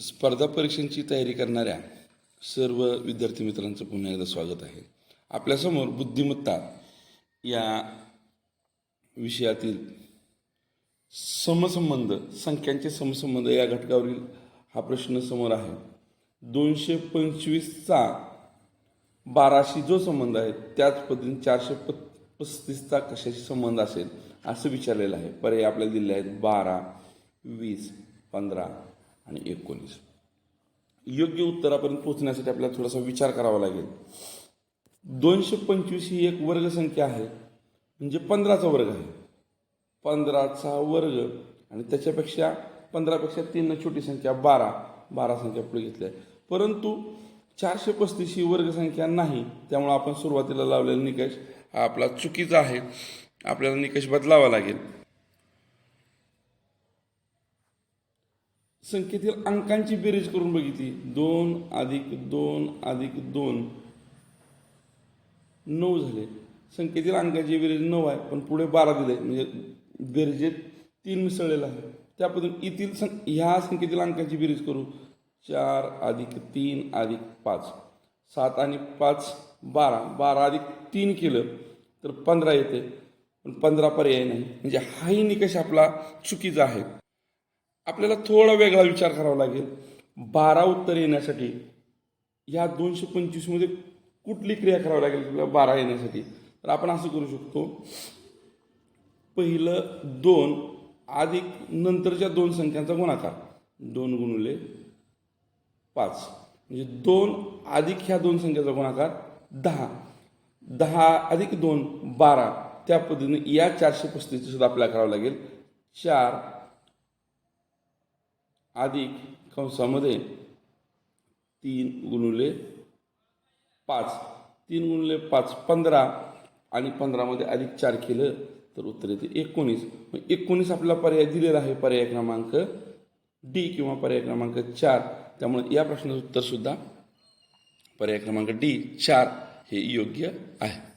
स्पर्धा परीक्षांची तयारी करणाऱ्या सर्व विद्यार्थी मित्रांचं पुन्हा एकदा स्वागत आहे. आपल्यासमोर बुद्धिमत्ता या विषयातील समसंबंध संख्यांचे समसंबंध या घटकावरील हा प्रश्न समोर आहे. दोनशे पंचवीसचा बाराशी जो संबंध आहे त्याच पद्धतीने चारशे प पस्तीसचा कशाशी संबंध असेल असं विचारलेलं आहे. पर्याय आपल्याला दिले आहेत बारा वीस पंधरा. आणि एकोणीस. योग्य उत्तरापर्यंत पोहोचण्यासाठी आपल्याला थोडासा विचार करावा लागेल. दोनशे पंचवीस ही एक वर्गसंख्या आहे. म्हणजे पंधराचा वर्ग आहे. पंधराचा वर्ग आणि त्याच्यापेक्षा पंधरापेक्षा तीन छोटी संख्या बारा. बारा संख्या पुढे घेतली आहे. परंतु चारशे पस्तीस ही वर्गसंख्या नाही. त्यामुळे आपण सुरुवातीला लावलेला निकष हा आपला चुकीचा आहे. आपल्याला निकष बदलावा लागेल. संख्येतील अंकांची बेरीज करून बघितली. दोन अधिक दोन अधिक दोन. नऊ झाले. संख्येतील अंकाची बेरीज नऊ आहे पण पुढे बारा दिले. म्हणजे बेरजेत तीन मिसळलेला आहे. त्या पद्धतीने येथील सं ह्या संख्येतील अंकाची बेरीज करू. चार अधिक तीन अधिक पाच. सात आणि पाच बारा. बारा अधिक तीन केलं तर पंधरा येते. पण पंधरा पर्याय नाही. म्हणजे हाही निकष आपला चुकीचा आहे. आपल्याला थोडा वेगळा विचार करावा लागेल. बारा उत्तर येण्यासाठी या दोनशे पंचवीसमध्ये कुठली क्रिया करावी लागेल आपल्याला बारा येण्यासाठी? तर आपण असं करू शकतो. पहिलं दोन अधिक नंतरच्या दोन संख्यांचा गुणाकार. दोन गुणुले पाच. म्हणजे दोन अधिक ह्या दोन संख्याचा गुणाकार दहा. दहा अधिक दोन बारा. त्या पद्धतीने या चारशे पस्तीसचं सुद्धा आपल्याला करावं लागेल. चार अधिक कंसामध्ये तीन गुणुले पाच. तीन गुणुले पाच पंधरा. आणि पंधरामध्ये अधिक चार केलं तर उत्तर येते एकोणीस. मग एकोणीस आपला पर्याय दिलेला आहे पर्याय क्रमांक डी किंवा पर्याय क्रमांक चार. त्यामुळे या प्रश्नाचं उत्तरसुद्धा पर्याय क्रमांक डी चार हे योग्य आहे.